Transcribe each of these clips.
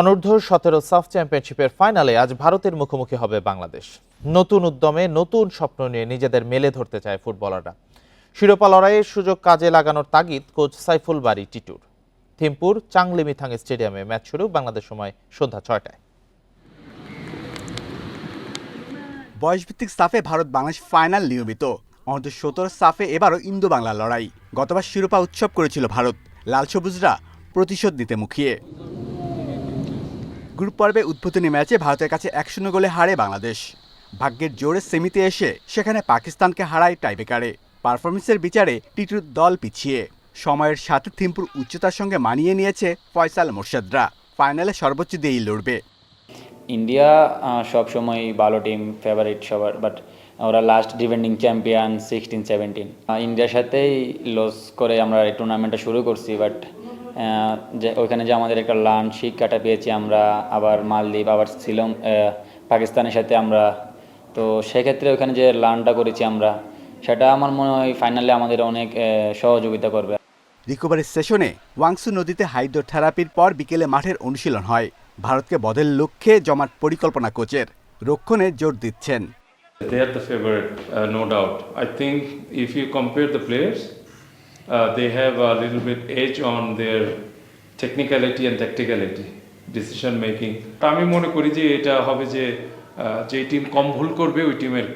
অনূর্ধ্ব সতেরো সাফ চ্যাম্পিয়নশিপের ফাইনালে আজ ভারতের মুখোমুখি হবে বাংলাদেশ। নতুন উদ্যমে নতুন স্বপ্ন নিয়ে নিজেদের মেলে ধরতে চায় ফুটবলাররা। শিরোপা লড়াইয়ের সুযোগ কাজে লাগানোর তাগিদ কোচ সাইফুল বাড়ি টিটুর। থিমপুর চাংলিমিথাং স্টেডিয়ামে ম্যাচ শুরু বাংলাদেশ সময় সন্ধ্যা ছয়টায়। বয়সভিত্তিক সাফে ভারত বাংলাদেশ ফাইনাল নিয়মিত। অন্তত সতেরো সাফে এবারও ইন্দো বাংলা লড়াই। গতবার শিরোপা উৎসব করেছিল ভারত। লাল সবুজরা প্রতিশোধ নিতে মুখিয়ে। গ্রুপ পর্বে উদ্বোধনী ম্যাচে ভারতের কাছে এক শূন্য গোলে হারে বাংলাদেশ। ভাগ্যের জোরে সেমিতে এসে সেখানে পাকিস্তানকে হারায় টাইবেকারে পারফরমেন্সের বিচারে টিটুর দল পিছিয়ে। সময়ের সাথে থিম্পুর উচ্চতার সঙ্গে মানিয়ে নিয়েছে ফয়সাল মোর্শেদরা। ফাইনালে সর্বোচ্চ দিয়েই লড়বে। ইন্ডিয়া সব সময় ভালো টিম ফেভারিট সবার বাট ওরা last defending champion sixteen seventeen ইন্ডিয়ার সাথেই লস করে আমরা এই টুর্নামেন্টটা শুরু করছি বাট যে ওইখানে যে আমাদের একটা লার্ন শিক্ষাটা পেয়েছি আমরা আবার মালদ্বীপ আবার শিলং পাকিস্তানের সাথে আমরা। তো সেক্ষেত্রে ওখানে যে লার্নটা করেছি আমরা সেটা আমার মনে হয় ফাইনালে আমাদের অনেক সহযোগিতা করবে। রিকভারি সেশনে ওয়াংসু নদীতে হাইড্রোথেরাপির পর বিকেলে মাঠের অনুশীলন হয়। ভারতকে বদের লক্ষ্যে জমাট পরিকল্পনা কোচের রক্ষণে জোর দিচ্ছেন। They are the favorite, uh, no doubt. I think if you compare the players, they have a little bit edge on their technicality and tacticality, decision making. তা আমি মনে করি যে এটা হবে যে যে টিম কম ভুল করবে ওই টিমের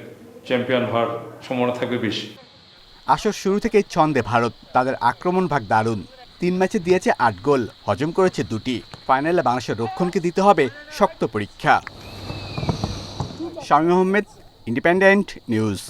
চ্যাম্পিয়ন হওয়ার সম্ভাবনা থাকবে বেশি। আসর শুরু থেকেই ছন্দে ভারত। তাদের আক্রমণ ভাগ দারুণ। তিন ম্যাচে দিয়েছে আট গোল হজম করেছে দুটি। ফাইনালে বাংলাদেশের রক্ষণকে দিতে হবে শক্ত পরীক্ষা। Shamim Ahmed independent news